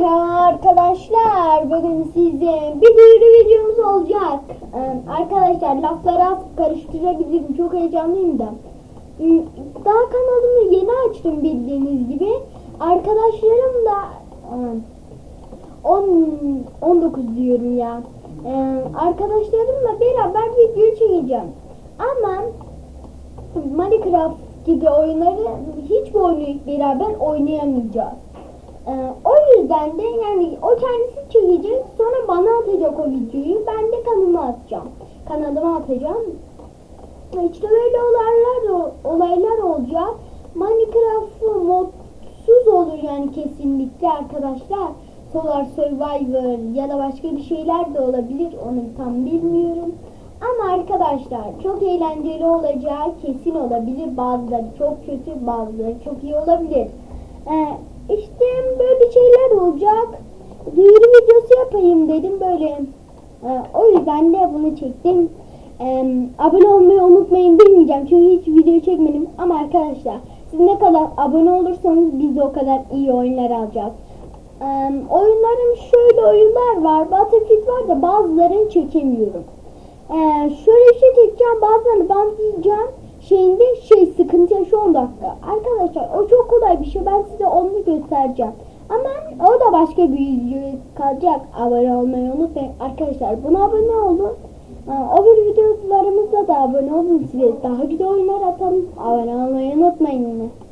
Merhaba arkadaşlar. Bugün sizin bir duyuru videomuz olacak. Ee, arkadaşlar lafları az karıştırabilirim. Çok heyecanlıyım da. Hmm, Daha kanalımı yeni açtım bildiğiniz gibi. Arkadaşlarım da e, 10 19 diyorum ya. Arkadaşlarımla beraber video çekeceğim. Ama Minecraft gibi oyunları hiç bu oyunu beraber oynayamayacağız. Ee, o yüzden de yani o kendisi çekecek sonra bana atacak o videoyu ben de kanalıma atacağım. Kanalıma atacağım. İşte böyle olaylar olaylar olacak. Minecraft modsuz olur yani kesinlikle arkadaşlar. Solar Survivor ya da başka bir şeyler de olabilir. Onu tam bilmiyorum. Ama arkadaşlar çok eğlenceli olacağı kesin olabilir. Bazıları çok kötü, bazıları çok iyi olabilir. Ee, işte böyle şeyler olacak. Duyuru videosu yapayım dedim böyle. Ee, o yüzden de bunu çektim. Ee, abone olmayı unutmayın bilmeyeceğim çünkü hiç video çekmedim. Ama arkadaşlar siz ne kadar abone olursanız biz de o kadar iyi oyunlar alacağız. Ee, oyunlarım şöyle oyunlar var. Battlefield var da bazılarını çekemiyorum. Şöyle bir şey çekeceğim bazılarını bantlayacağım şeyinde şey sıkıntı şu 10 dakika. Arkadaşlar o çok kolay bir şey ben size onu göstereceğim. Ama o da başka bir video kalacak. Abone olmayı unutmayın. Arkadaşlar buna abone olun. O bir videolarımızda da abone olun size. Daha güzel oyunlar atalım. Abone olmayı unutmayın.